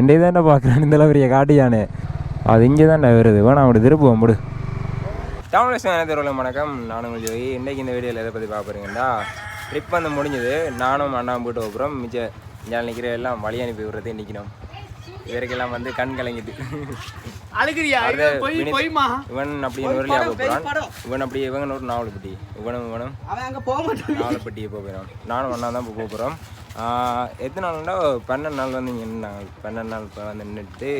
எண்டே தானே பார்க்குறேன். இந்த பெரிய காட்டியானே அது இங்கே தானே வருது. வேணா அப்படி திருப்புவோம் முடு தமிழ் வணக்கம். நானும் ஜோதி. இன்றைக்கி இந்த வீடியோவில் எதை பற்றி பார்க்குறீங்கன்னா ட்ரிப் வந்து முடிஞ்சது. நானும் அண்ணாவும் போட்டு அப்புறம் மிச்ச இங்கே நிற்கிற எல்லாம் வழி அனுப்பி விடுறது நிற்கணும் இதற்கெல்லாம் வந்து கண் கலங்கிட்டு. இவன் அப்படி ஒரு போகிறான் இவன் அப்படி இவன் ஒரு நாவலப்பட்டி இவனும் இவனும் நாவலப்பட்டியை போகிறோம் நானும் ஒன்றா தான் போக போகிறோம் எத்தனை நாள்னா பன்னெண்டு நாள் வந்து நின்னாங்க. பன்னெண்டு நாள் இப்போ வந்து நின்றுட்டு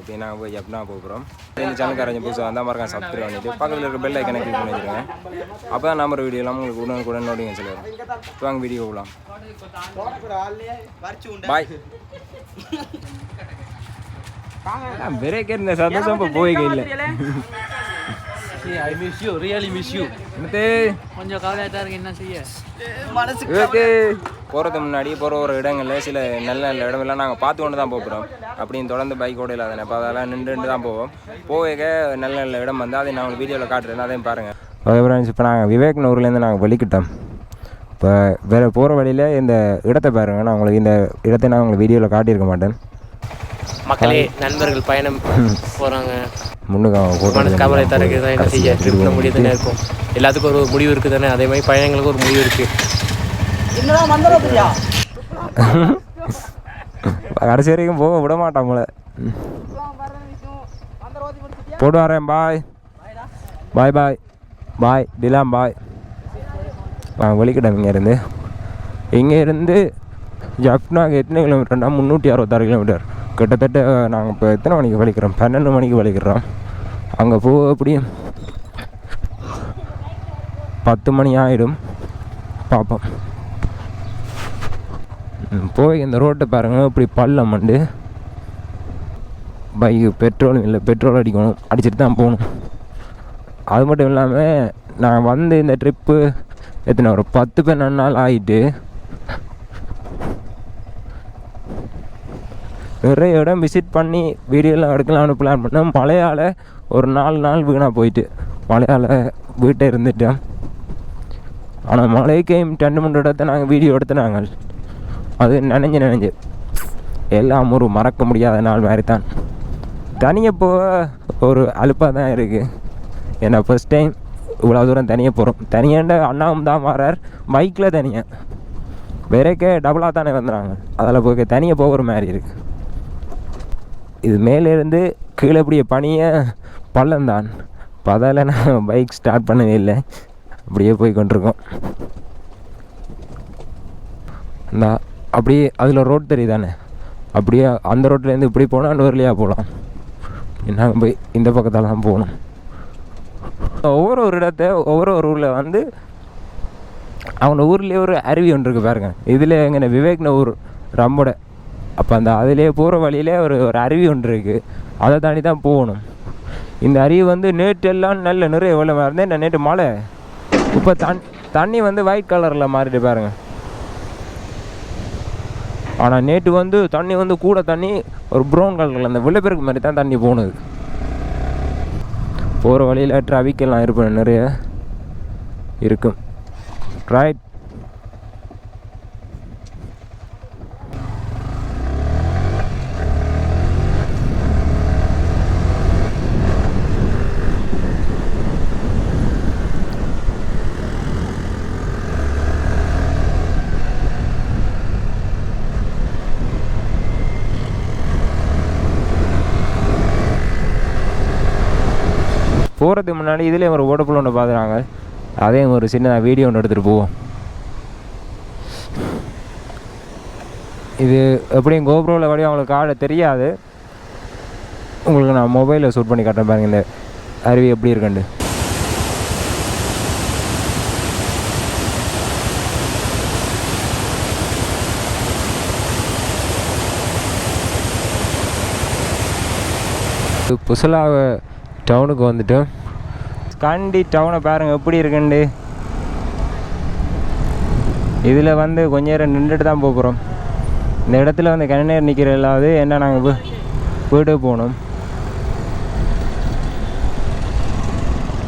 ஓகே நாங்கள் போய் எப்படினா போகிறோம் இந்த சேனல்காரங்க புதுசாக வந்தால் மறக்காம சப்ஸ்கிரைப் பண்ணிட்டு பக்கத்தில் இருக்க பெல் ஐக்கனை கிளிக் பண்ணி வச்சுருங்க. அப்போ தான் நம்பர் வீடியோ எல்லாம் உங்களுக்கு உடனே உடனே நோட்டிங்க சொல்லுவோம் இப்போ வாங்க வீடியோ போகலாம் பாய் பிரேக் இருந்த சந்தோஷம் இப்போ போய்க்க இல்லை. I miss you really miss you என்னது கொஞ்சம் கவலையாக தான் இருக்கு என்ன செய்ய? மனசுக்கு இவருக்கு போகிறதுக்கு முன்னாடி போகிற ஒரு இடங்களில் சில நல்ல நல்ல இடமெல்லாம் நாங்கள் பார்த்து கொண்டு தான் போகிறோம் அப்படின்னு தொடர்ந்து பைக்கோட இல்லாத அப்போ அதெல்லாம் நின்றுட்டு தான் போவோம். போக நல்ல நல்ல இடம் வந்து அதை நான் உங்களுக்கு வீடியோவில் காட்டுறேன். அதையும் பாருங்கள் இப்போ நாங்கள் விவேக் நூர்லேருந்து நாங்கள் வெளிக்கிட்டோம். இப்போ வேறு போகிற வழியில் இந்த இடத்தை பாருங்க. நான் உங்களுக்கு இந்த இடத்தை நான் உங்களுக்கு வீடியோவில் காட்டியிருக்க மாட்டேன். மக்களே நண்பர்கள் பயணம் போகிறாங்க முன்னுக்கு மனசு கவலை தரக்கு தான் என்ன செய்ய? ட்ரிப்பில் முடிவு தானே இருக்கும். எல்லாத்துக்கும் ஒரு முடிவு இருக்குது தானே? அதே மாதிரி பயணங்களுக்கு ஒரு முடிவு இருக்குது கடைசி வரைக்கும் போக விட மாட்டான் போல. போட்டு வரேன் பாய் பாய் பாய் பாய் டிலாம் பாய் நான் வெளிக்கிட்டேன் இங்கேருந்து இங்கேருந்து ஜப்னாக்கு எத்தனை கிலோமீட்டர்னா முந்நூற்றி அறுபத்தாறு கிலோமீட்டர் கிட்டத்தட்ட நாங்கள் இப்போ எத்தனை மணிக்கு வலிக்கிறோம்? பன்னெண்டு மணிக்கு வலிக்கிறோம். அங்கே போக எப்படியும் பத்து மணி ஆகிடும் பார்ப்போம் போய் இந்த ரோட்டை பாருங்க. இப்படி பள்ளம் மண்டு. பைக்கு பெட்ரோலும் இல்லை பெட்ரோல் அடிக்கணும். அடிச்சுட்டு தான் போகணும். அது மட்டும் இல்லாமல் நான் வந்து இந்த ட்ரிப்பு எத்தனை ஒரு பத்து பன்னெண்டு நாள் ஆகிட்டு நிறைய இடம் விசிட் பண்ணி வீடியோலாம் எடுக்கலாம்னு பிளான் பண்ணேன் மழையால் ஒரு நாலு நாள் வீணாக போயிட்டு மழையால் வீட்டை இருந்துட்டேன் ஆனால் மழைக்கையும் ரெண்டு மூணு இடத்த நாங்கள் வீடியோ எடுத்து நாங்கள் அது நினைஞ்சு நினைஞ்சு. எல்லாம் ஒரு மறக்க முடியாத நாள் மாதிரி தான். தனியாக போக ஒரு அலுப்பாக தான் இருக்குது ஏன்னா ஃபஸ்ட் டைம் இவ்வளோ தூரம் தனியாக போகிறோம் தனியாண்ட அண்ணாவும் தான் மாறார் பைக்கில் தனியாக வேறக்கே டபுளாக தானே வந்துடுறாங்க அதில் போய் தனியாக போகிற மாதிரி இருக்குது இது மேலேருந்து கீழே இப்படியே பனிய பள்ளம்தான். இப்போ அதால் நான் பைக் ஸ்டார்ட் பண்ணவே இல்லை. அப்படியே போய் கொண்டிருக்கோம். இந்த அப்படியே அதில் ரோட் தெரியுதானே? அப்படியே அந்த ரோட்லேருந்து இப்படி போனால் இன்னொருலையா போகலாம் நாங்கள் போய் இந்த பக்கத்தால் தான் போகணும். ஒவ்வொரு ஒரு இடத்த ஒவ்வொரு ஒரு ஊரில் வந்து அவங்க ஊர்லேயே ஒரு அருவி ஒன்று இருக்குது பாருங்க. இதில் எங்கன்னா விவேக்ன ஊர் ரம்போட. அப்போ அந்த அதிலே போகிற வழியிலே ஒரு ஒரு அருவி ஒன்று இருக்குது அதை தாண்டி தான் போகணும். இந்த அருவி வந்து நேற்று எல்லாம் நல்ல நிறைய வெள்ளம் இருந்தேன் நான் நேற்று மழை? இப்போ தண் தண்ணி வந்து ஒயிட் கலரில் மாறிட்டு பாருங்கள் ஆனால் நேற்று வந்து தண்ணி வந்து கூட தண்ணி ஒரு ப்ரௌன் கலரில் அந்த வெள்ளப்பெருக்கு மாதிரி தான் தண்ணி போனது. போகிற வழியில் traffic இருப்பேன் நிறைய இருக்கும் ரைட் போகிறதுக்கு முன்னாடி இதில் ஒரு ஓடப்புல ஒன்று பார்த்துறாங்க அதே ஒரு சின்னதாக வீடியோ ஒன்று எடுத்துகிட்டு போவோம். இது எப்படியும் கோப்ரோவில் வழி அவங்களுக்கு காட தெரியாது. உங்களுக்கு நான் மொபைலில் ஷூட் பண்ணி காட்டுறேன் பாருங்க இந்த அருவி எப்படி இருக்குண்டு புசலாக டவுனுக்கு வந்துட்டு காண்டி டவுனை பாருங்க எப்படி இருக்குண்டு இதில் வந்து கொஞ்ச நேரம் நின்றுட்டு தான் போக போகிறோம் இந்த இடத்துல வந்து கண்ண நேரம் நிற்கிற இல்லாவது என்ன நாங்கள் வீடு போகணும்.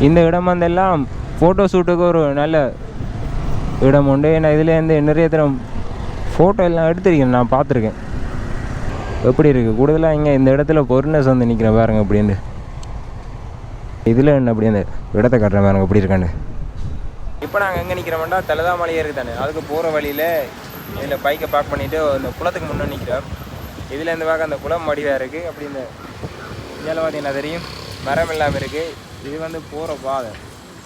இந்த இடம் வந்தெல்லாம் ஃபோட்டோ ஷூட்டுக்கு ஒரு நல்ல இடம் உண்டு. ஏன்னா இதுலேருந்து நிறைய தரம் ஃபோட்டோ எல்லாம் எடுத்திருக்கேன் நான் பார்த்துருக்கேன். எப்படி இருக்குது கூடுதலாக இங்கே இந்த இடத்துல பொருள்னஸ் வந்து நிற்கிறேன் பாருங்க அப்படின்னு இதில் என்ன அப்படி அந்த இடத்த கட்டுற மாதிரி எப்படி இருக்கான்னு? இப்போ நாங்கள் எங்கே நிற்கிறோம்டா தலதாமலை இருக்குது தானே. அதுக்கு போகிற வழியில் இதில் பைக்கை பார்க் பண்ணிவிட்டு இந்த குளத்துக்கு முன்னே நிற்கிறோம் இதில் இந்த பார்க்க அந்த குளம் வடிவாக இருக்குது அப்படி இந்த இதில் பார்த்தீங்கன்னா தெரியும் மரம் இல்லாமல் இருக்குது இது வந்து போகிற பாதை.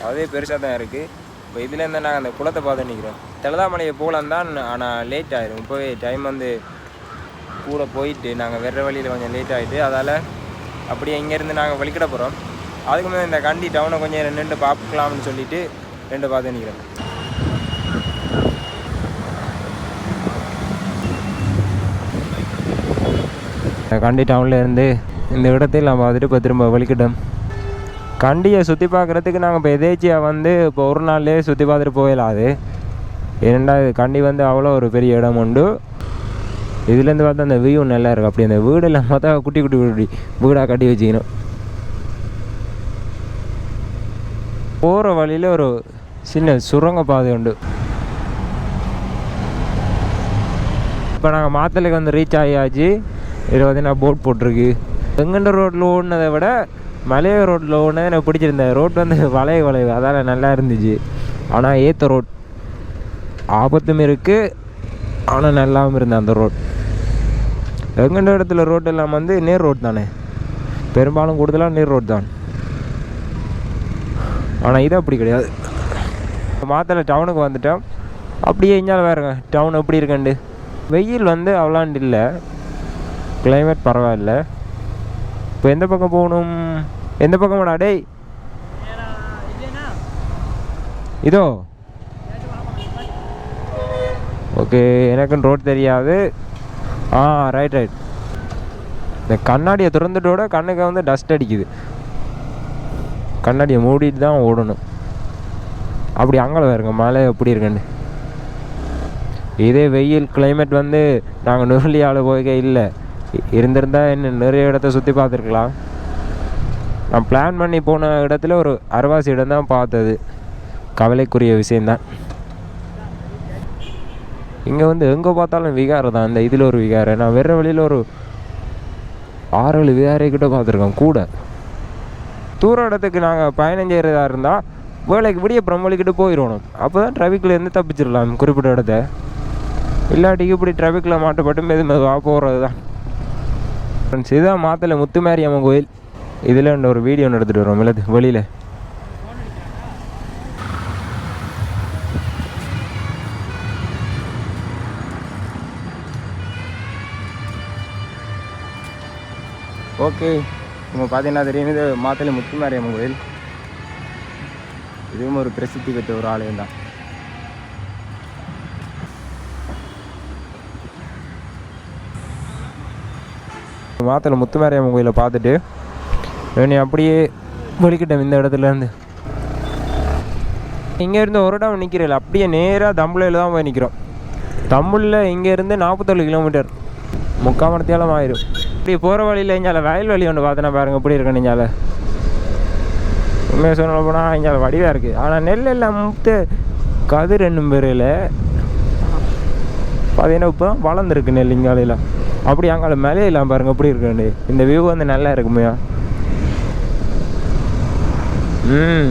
அதே பெருசாக தான் இருக்குது இப்போ இதுலேருந்து நாங்கள் அந்த குளத்தை பார்த்து நிற்கிறோம் தலதாமலையை போகலாம் தான் ஆனால் லேட் ஆயிடும் இப்போவே டைம் வந்து கூட போயிட்டு நாங்கள் வேறு வழியில் கொஞ்சம் லேட் ஆகிட்டு அதால் அப்படியே இங்கேருந்து நாங்கள் வலிக்கிட போகிறோம் அதுக்கு முன்னாடி இந்த கண்டி டவுனை கொஞ்சம் ரெண்டு ரெண்டு பார்க்கலாம்னு சொல்லிட்டு ரெண்டு பார்த்து நிற்கிறேன் கண்டி டவுனில் இருந்து இந்த இடத்தையும் நான் பார்த்துட்டு இப்போ திரும்ப வலிக்கிட்டோம் கண்டியை சுற்றி பார்க்குறதுக்கு நாங்கள் இப்போ எதேச்சியாக வந்து இப்போ ஒரு நாள்லேயே சுற்றி பார்த்துட்டு போயிடலாது. ஏன்னா கண்டி வந்து அவ்வளோ ஒரு பெரிய இடம் உண்டு. இதுலேருந்து பார்த்தா அந்த வியூ நல்லா இருக்கும் அப்படி அந்த வீடெல்லாம் பார்த்தா குட்டி குட்டி குட்டி வீடாக கட்டி வச்சுக்கணும். போகிற வழியில் ஒரு சின்ன சுரங்க பாதை உண்டு. இப்போ நாங்கள் மாத்தலைக்கு வந்து ரீச் ஆகியாச்சு இதில் பார்த்தீங்கன்னா போட் போட்டிருக்கு. செங்கண்ட ரோட்டில் ஓடினதை விட மலைய ரோட்டில் ஓடினது எனக்கு பிடிச்சிருந்தேன் ரோட் வந்து வளைய வளைவு அதால் நல்லா இருந்துச்சு. ஆனால் ஏற்ற ரோட் ஆபத்தும் இருக்குது ஆனால் நல்லாவும் இருந்தேன் அந்த ரோட் எங்கண்ட இடத்துல ரோட் எல்லாம் வந்து நேர் ரோட் தானே. பெரும்பாலும் கூடுதலாக நேர் ரோட் தான். ஆனால் இது அப்படி கிடையாது. மாத்தலை டவுனுக்கு வந்துட்டோம். அப்படியே இஞ்சாலும் வேறுங்க டவுன் எப்படி இருக்கண்டு வெயில் வந்து அவ்வளாண்டு இல்லை. கிளைமேட் பரவாயில்ல. இப்போ எந்த பக்கம் போகணும்? எந்த பக்கமாடா டேய். இதோ. ஓகே எனக்கும் ரோட் தெரியாது. ஆ ரைட் ரைட் இந்த கண்ணாடியை திறந்துட்டோட கண்ணுக்கு வந்து டஸ்ட் அடிக்குது. கண்ணாடியை மூடிட்டு தான் ஓடணும். அப்படி அங்கே பாருங்க மழை எப்படி இருக்குன்னு. இதே வெயில் கிளைமேட் வந்து நாங்கள் நுருளியால் போய்க்க இல்லை. இருந்திருந்தால் என்ன நிறைய இடத்த சுற்றி பார்த்துருக்கலாம். நான் பிளான் பண்ணி போன இடத்துல ஒரு அரவாசி இடம் தான் பார்த்தது. கவலைக்குரிய விஷயந்தான் இங்கே வந்து எங்கே பார்த்தாலும் விகாரம் தான். இந்த இதில் ஒரு விகாரம் நான் வேறு வழியில் ஒரு ஆறு ஏழு விகாரை கிட்ட பார்த்துருக்கேன் கூட. தூர இடத்துக்கு நாங்கள் பயணம் செய்கிறதா இருந்தால் வேலைக்கு விடிய அப்புறம் போயிடணும் அப்போ தான் ட்ராஃபிக்லேருந்து தப்பிச்சிடலாம் குறிப்பிட்ட இடத்த. இல்லாட்டிக்கு இப்படி ட்ராஃபிக்கில் மாட்டப்பட்டு மெது மெதுவாக போகிறது தான் ஃப்ரெண்ட்ஸ் இதுதான் மாத்தலை முத்துமாரியம்மன் கோயில். இதில் ஒரு வீடியோ ஒன்று எடுத்துகிட்டு வரோம் இல்லை வெளியில். ஓகே நம்ம பார்த்தீங்கன்னா தெரியும் இது மாத்தலை முத்துமாரியம்மன் கோயில். இதுவும் ஒரு பிரசித்தி பெற்ற ஒரு ஆலயம் தான். மாத்தலை முத்துமாரியம்மன் கோயிலை பார்த்துட்டு இவனை அப்படியே வெளிக்கிட்டேன் இந்த இடத்துல இருந்து. இங்கேருந்து ஒரு இடம் நிற்கிறதில்ல அப்படியே நேராக தமிழில் தான் போய் நிற்கிறோம் தமிழில் இங்கேருந்து நாற்பத்தேழு கிலோமீட்டர். முக்கால் மணத்தியாலம் ஆயிரும். இப்படி போகிற வழியில் இஞ்சால வயல்வெளி ஒன்று பார்த்தனா பாருங்க எப்படி இருக்கு இஞ்சால. உண்மையாக சொல்ல போனால் இஞ்சால வடிவாக இருக்குது ஆனால் நெல் எல்லாம் முத்து கதிர் என்னும் பேரில் பார்த்தீங்கன்னா இப்போ வளர்ந்துருக்கு நெல் இங்காலையில் அப்படி அங்கால மேலையெல்லாம் பாருங்கள் எப்படி இருக்குன்னு. இந்த வியூ வந்து நல்லா இருக்குமையா. ம்.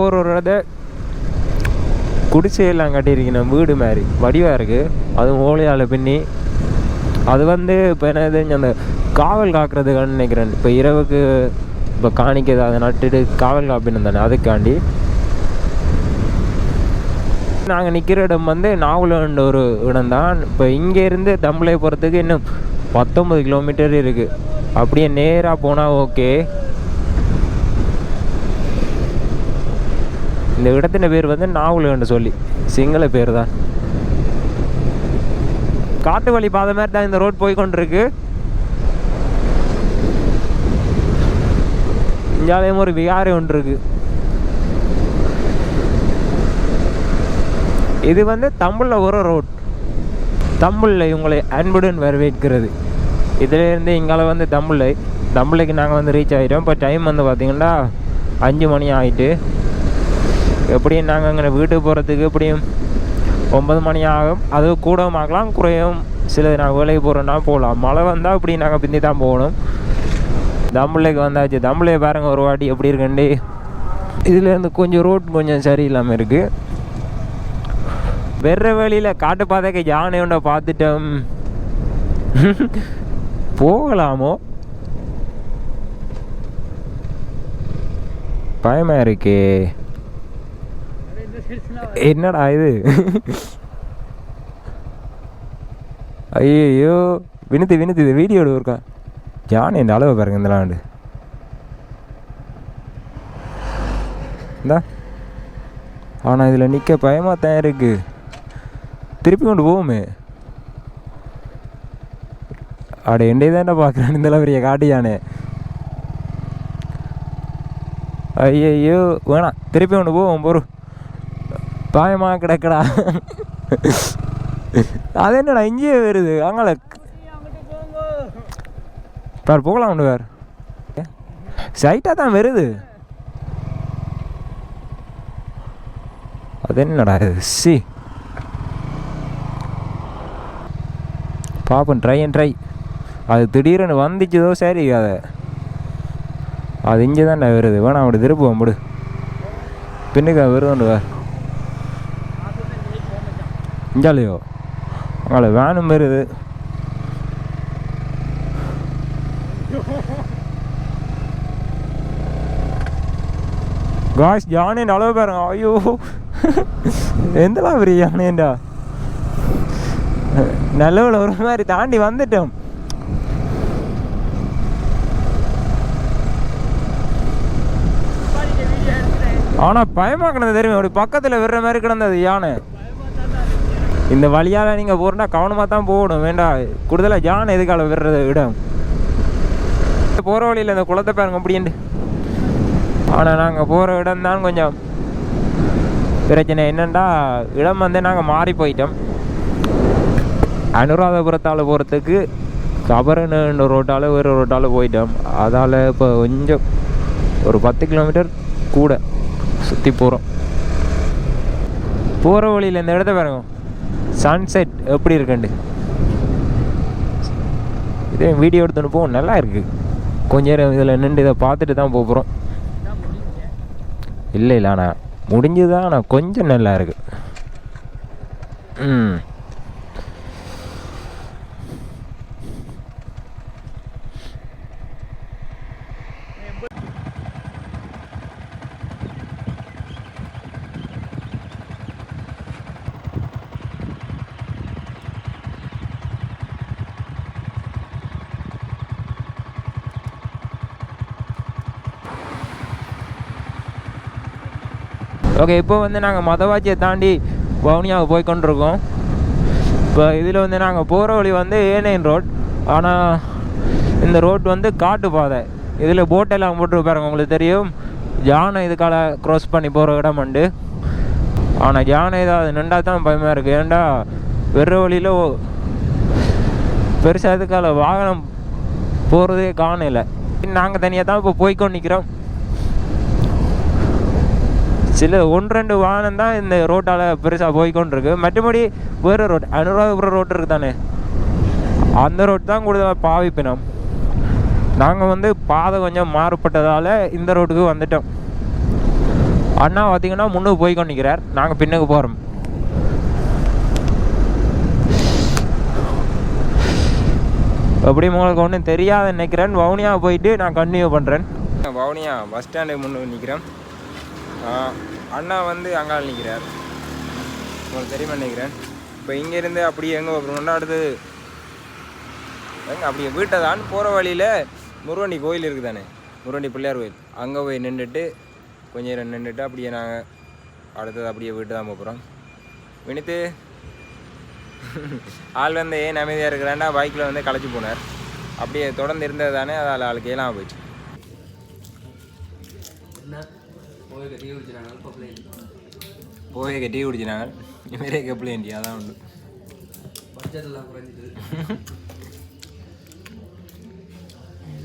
ஒரு ஒரு இடத்த குடிசையெல்லாம் கட்டியிருக்கணும் வீடு மாதிரி வடிவாக இருக்குது அதுவும் ஓலையால் பின்னி அது வந்து இப்போ என்னது அந்த காவல் காக்கிறதுக்கான்னு நினைக்கிறேன். இப்போ இரவுக்கு இப்போ காணிக்கிறது அதை நட்டுட்டு காவல் காப்பின்னு தானே அதுக்காண்டி. நாங்கள் நிற்கிற இடம் வந்து நாவலன்ற ஒரு இடம் தான். இப்போ இங்கேருந்து தம்பளை போகிறதுக்கு இன்னும் பத்தொம்பது கிலோமீட்டர் இருக்குது அப்படியே நேராக போனால் ஓகே. இந்த இடத்தின பேர் வந்து நாவலன்னு சொல்லி. சிங்கள பேர் தான். காட்டு வழி பாதை மாதிரி தான் இந்த ரோட் போய் கொண்டிருக்கு இங்காலையும் ஒரு விகாரி ஒன்று இருக்கு. இது வந்து தமிழில் ஒரு ரோட் தமிழில் உங்களை அன்புடன் வரவேற்கிறது. இதிலேருந்து இங்கால வந்து தமிழை தமிழுக்கு நாங்கள் வந்து ரீச் ஆகிட்டோம் இப்போ டைம் வந்து பார்த்திங்கன்னா அஞ்சு மணி ஆகிட்டு எப்படியும் நாங்கள் அங்கே வீட்டுக்கு போகிறதுக்கு எப்படியும் ஒன்பது மணி ஆகும் அது கூடவும் ஆகலாம் குறையும் சில நான் வேலைக்கு போகிறோன்னா போகலாம். மழை வந்தால் இப்படி நாங்கள் பிந்தி தான் போகணும். தம்புளைக்கு வந்தாச்சு. தம்புளையை பாருங்க ஒரு வாட்டி எப்படி இருக்குண்டி இதுலேருந்து கொஞ்சம் ரோட் கொஞ்சம் சரியில்லாமல் இருக்குது வெற வழியில் காட்டு பாதைக்கு யானை உண்டை பார்த்துட்டோம். போகலாமோ? பயமாக இருக்கே. என்னடா இது? ஐயோ வினுத்து வினுத்து இது வீடியோ இருக்கா யானை இந்த அளவு பாருங்க இந்த லாண்டு. இந்தா. ஆனால் இதில் நிற்க பயமாக தான் இருக்கு. திருப்பி கொண்டு போவோமே. அட என்னை தானே பார்க்குறேன் இந்த பெரிய காட்டு யானை. வேணாம் திருப்பி கொண்டு போவோம் பொறு. பாயமாக கிடக்கடா. அது என்னடா இங்கேயே வருது. அங்கே பார் போகலாம் ஒன்று வேறு சைட்டாக தான் வருது. அது என்னடா சி. பார்ப்போம் ட்ரை அண்ட் ட்ரை அது திடீர்னு வந்துச்சுதோ சரி அதை. அது இங்கே தான்டா வருது. வேணாம் அப்படி திருப்புவோம் முடு பின்னுக்கு வருதுண்டு வேறு இஞ்சாலையோ அங்கே வேனும் வருது காய்ஸ் யானேன் அளவு பாருங்க. ஐயோ. எந்தலாம் பெரிய யானேண்டா நல்லவள ஒரு மாதிரி தாண்டி வந்துட்டோம். ஆனால் பயமாக கிடந்தது தெரியும்? அப்படி பக்கத்தில் விடுற மாதிரி கிடந்தது யானை. இந்த வழியால் நீங்கள் போகிறனா கவனமாக தான் போகணும். வேண்டாம் கூடுதலாக ஜான் எதுக்கால விடுறத? இடம் போகிற வழியில் இந்த குளத்தை பாருங்க அப்படின்ட்டு ஆனால் நாங்கள் போகிற இடம் தான் கொஞ்சம் பிரச்சனை. என்னென்னா இடம் வந்து நாங்கள் மாறி போயிட்டோம். அனுராதபுரத்தால் போகிறதுக்கு கபரன்னு ரோட்டால் வேறு ரோட்டால் போயிட்டோம். அதால் இப்போ கொஞ்சம் ஒரு பத்து கிலோமீட்டர் கூட சுற்றி போகிறோம் போகிற வழியில் இந்த இடத்த பாருங்க. சன்செட் எப்படி இருக்குண்டு? இதே வீடியோ எடுத்து போவோம் நல்லா இருக்குது கொஞ்ச நேரம் இதில் நின்று இதை பார்த்துட்டு தான் போகிறோம் இல்லை இல்லை ஆனால் முடிஞ்சுதான் ஆனால் கொஞ்சம் நல்லா இருக்குது ம். ஓகே இப்போ வந்து நாங்கள் மதவாச்சியை தாண்டி வவுனியாவை போய் கொண்டிருக்கோம். இப்போ இதில் வந்து நாங்கள் போகிற வழி வந்து ஏனைன் ரோட் ஆனால் இந்த ரோட் வந்து காட்டு பாதை. இதில் போட்டெல்லாம் போட்டுருப்பாருங்க உங்களுக்கு தெரியும். யானை இதுக்கால க்ராஸ் பண்ணி போகிற இடம் உண்டு. ஆனால் யானை ஏதாவது நின்றா தான் பயமாக இருக்குது ஏன்டா வெற வழியில் பெருசாக இதுக்கால வாகனம் போகிறதே காணலை. நாங்கள் தனியாக தான் இப்போ போய்க்கொண்டு நிற்கிறோம் சில ஒன்று ரெண்டு வாகனம் தான் இந்த ரோட்டால் பெருசாக போய்க்கொண்டு இருக்கு மற்றபடி வேறு ரோட் அனுராதபுரம் ரோட் இருக்கு தானே அந்த ரோட் தான் கூடுதலாக பாவிப்பினம். நாங்கள் வந்து பாதை கொஞ்சம் மாறுபட்டதால் இந்த ரோட்டுக்கு வந்துட்டோம். அண்ணா பார்த்தீங்கன்னா முன்னுக்கு போய் கொண்டிருக்கிறார் நாங்கள் பின்னுக்கு போகிறோம் எப்படி உங்களுக்கு ஒன்றும் தெரியாத நினைக்கிறேன். வவுனியா போயிட்டு நான் கண்டினியூ பண்ணுறேன் வவுனியா பஸ் ஸ்டாண்டுக்கு முன்னே நிற்கிறேன் அண்ணா வந்து அங்காள் நிற்கிறார் உங்களுக்கு தெரியுமா நினைக்கிறேன். இப்போ இங்கேருந்து அப்படியே எங்கே போகிறோம்னா அடுத்து எங்க? அப்படியே வீட்டை தான் போகிற வழியில் முருகண்டி கோயில் இருக்குது தானே முருகண்டி பிள்ளையார் கோயில். அங்கே போய் நின்றுட்டு கொஞ்ச நேரம் நின்றுட்டு அப்படியே நாங்கள் அடுத்தது அப்படியே வீட்டு தான் போகிறோம் வினித்து ஆள் வந்து ஏன் அமைதியாக இருக்கிறான்னா பைக்கில் வந்து களைச்சி போனார். அப்படியே தொடர்ந்து இருந்தது தானே அதால் ஆளுக்கு ஏலாம் போயிடுச்சு. போய் டீ குடிச்சினாங்க இவரே கப்ளேண்டி அதான் உண்டு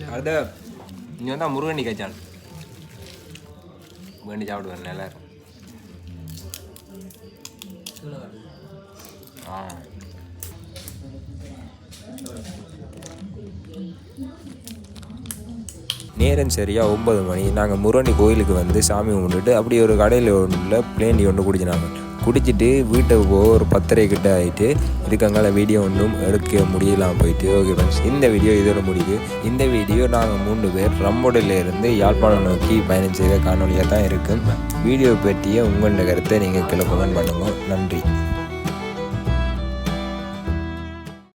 அடுத்த இங்கே வந்தால் முருகண்டி கச்சான் வேண்டி சாப்பிடுவேன் நல்லா இருக்கும் ஆ நேரம் சரியாக ஒம்பது மணி. நாங்கள் முரணி கோயிலுக்கு வந்து சாமி கும்பிட்டுட்டு அப்படி ஒரு கடையில் ஒன்றில் பிளேண்டி ஒன்று குடிச்சினாங்க. குடிச்சிட்டு வீட்டுக்கு போக ஒரு பத்தரை கிட்ட ஆகிட்டு இதுக்கங்கால வீடியோ ஒன்றும் எடுக்க முடியலாம் போயிட்டு. ஓகே ஃப்ரெண்ட்ஸ் இந்த வீடியோ இதோட முடியுது. இந்த வீடியோ நாங்கள் மூணு பேர் ரம்மோடிலேருந்து யாழ்ப்பாணம் நோக்கி பயணம் செய்த காணொலியாக தான் இருக்கும் வீடியோ பற்றிய உங்களோட கருத்தை நீங்கள் கீழே கமெண்ட் பண்ணுங்க. நன்றி.